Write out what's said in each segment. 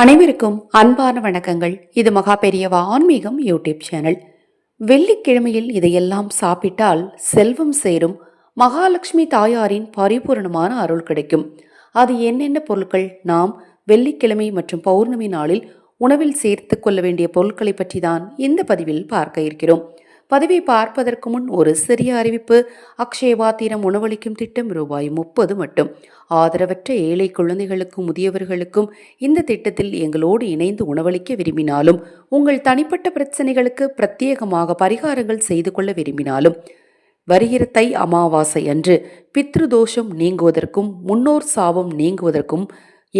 அனைவருக்கும் அன்பான வணக்கங்கள். இது மகா பெரியவா ஆன்மீகம் யூடியூப் சேனல். வெள்ளிக்கிழமையில் இதையெல்லாம் சாப்பிட்டால் செல்வம் சேரும். மகாலட்சுமி தாயாரின் பரிபூரணமான அருள் கிடைக்கும். அது என்னென்ன பொருட்கள்? நாம் வெள்ளிக்கிழமை மற்றும் பௌர்ணமி நாளில் உணவில் சேர்த்து கொள்ள வேண்டிய பொருட்களை பற்றி தான் இந்த பதிவில் பார்க்க இருக்கிறோம். பதவி பார்ப்பதற்கு முன் ஒரு சிறிய அறிவிப்பு. அக்ஷயவாத்திரம் உணவளிக்கும் திட்டம் ரூபாய் முப்பது மட்டும். ஆதரவற்ற ஏழை குழந்தைகளுக்கும் முதியவர்களுக்கும் இந்த திட்டத்தில் எங்களோடு இணைந்து உணவளிக்க விரும்பினாலும் உங்கள் தனிப்பட்ட பிரச்சனைகளுக்கு பிரத்யேகமாக பரிகாரங்கள் செய்து கொள்ள விரும்பினாலும் வருகிற தை அமாவாசை அன்று பித்ருதோஷம் நீங்குவதற்கும் முன்னோர் சாபம் நீங்குவதற்கும்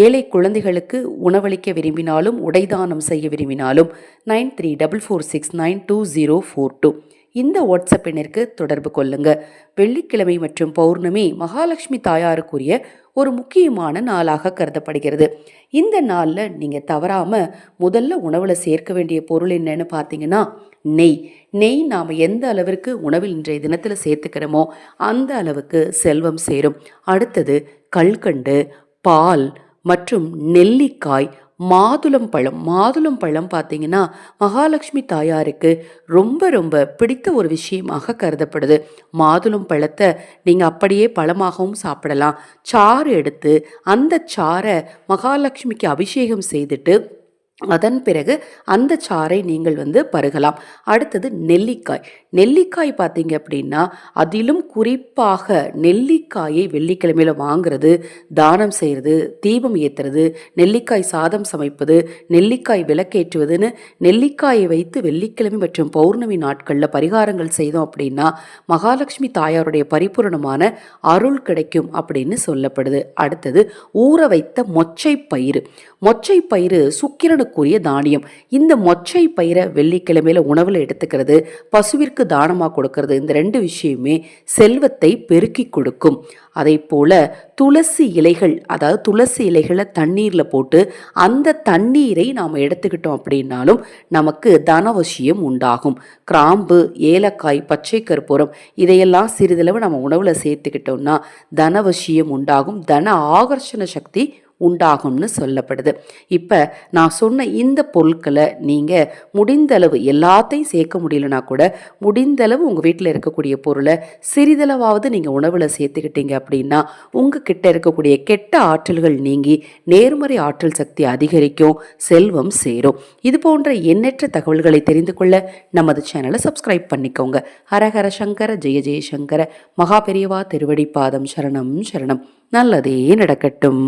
ஏழை குழந்தைகளுக்கு உணவளிக்க விரும்பினாலும் உடைதானம் செய்ய விரும்பினாலும் nine three double four six nine two zero four two. இந்த வாட்ஸ்அப் எண்ணிற்கு தொடர்பு கொள்ளுங்க. வெள்ளிக்கிழமை மற்றும் பௌர்ணமி மகாலட்சுமி தாயாருக்குரிய ஒரு முக்கியமான நாளாக கருதப்படுகிறது. இந்த நாளில் நீங்கள் தவறாமல் முதல்ல உணவில் சேர்க்க வேண்டிய பொருள் என்னன்னு பார்த்தீங்கன்னா நெய். நெய் நாம் எந்த அளவிற்கு உணவில் இன்றைய தினத்தில் சேர்த்துக்கிறோமோ அந்த அளவுக்கு செல்வம் சேரும். அடுத்தது கல்கண்டு பால் மற்றும் நெல்லிக்காய் மாதுளம் பழம். மாதுளம் பழம் பார்த்தீங்கன்னா மகாலட்சுமி தாயாருக்கு ரொம்ப ரொம்ப பிடித்த ஒரு விஷயமாக கருதப்படுது. மாதுளம் பழத்தை நீங்கள் அப்படியே பழமாகவும் சாப்பிடலாம். சாறு எடுத்து அந்த சாறை மகாலட்சுமிக்கு அபிஷேகம் செய்துட்டு அதன் பிறகு அந்த சாறை நீங்கள் வந்து பருகலாம். அடுத்தது நெல்லிக்காய். நெல்லிக்காய் பார்த்தீங்க அப்படின்னா அதிலும் குறிப்பாக நெல்லிக்காயை வெள்ளிக்கிழமையில் வாங்குறது தானம் செய்கிறது தீபம் ஏற்றுறது நெல்லிக்காய் சாதம் சமைப்பது நெல்லிக்காய் விளக்கேற்றுவதுன்னு நெல்லிக்காயை வைத்து வெள்ளிக்கிழமை மற்றும் பௌர்ணமி நாட்களில் பரிகாரங்கள் செய்தோம் அப்படின்னா மகாலட்சுமி தாயாருடைய பரிபூரணமான அருள் கிடைக்கும் அப்படின்னு சொல்லப்படுது. அடுத்தது ஊற வைத்த மொச்சை பயிறு. மொச்சை பயிறு சுக்கிரனுக்குரிய தானியம். இந்த மொச்சை பயிரை வெள்ளிக்கிழமையில உணவில் எடுத்துக்கிறது பசுவிற்கு தானமாக கொடுக்கறது இந்த ரெண்டு விஷயமே செல்வத்தை பெருக்கி கொடுக்கும். அதே போல துளசி இலைகள் அதாவது துளசி இலைகளை தண்ணீரில் போட்டு அந்த தண்ணீரை நாம் எடுத்துக்கிட்டோம் அப்படின்னாலும் நமக்கு தனவசியம் உண்டாகும். கிராம்பு ஏலக்காய் பச்சை கற்பூரம் இதையெல்லாம் சிறிதளவு நம்ம உணவில் சேர்த்துக்கிட்டோம்னா தனவசியம் உண்டாகும். தன ஆகர்ஷண சக்தி உண்டாகும்னு சொல்லப்படுது. இப்போ நான் சொன்ன இந்த பொருட்களை நீங்கள் முடிந்தளவு எல்லாத்தையும் சேர்க்க முடியலனா கூட முடிந்தளவு உங்கள் வீட்டில் இருக்கக்கூடிய பொருளை சிறிதளவாவது நீங்கள் உணவில் சேர்த்துக்கிட்டீங்க அப்படின்னா உங்கள் கிட்ட இருக்கக்கூடிய கெட்ட ஆற்றல்கள் நீங்கி நேர்மறை ஆற்றல் சக்தி அதிகரிக்கும் செல்வம் சேரும். இது போன்ற எண்ணற்ற தகவல்களை தெரிந்து கொள்ள நமது சேனலை சப்ஸ்கிரைப் பண்ணிக்கோங்க. ஹரஹர சங்கர ஜெய ஜெயசங்கர மகா பெரியவா திருவடி பாதம் சரணம் சரணம். நல்லதே நடக்கட்டும்.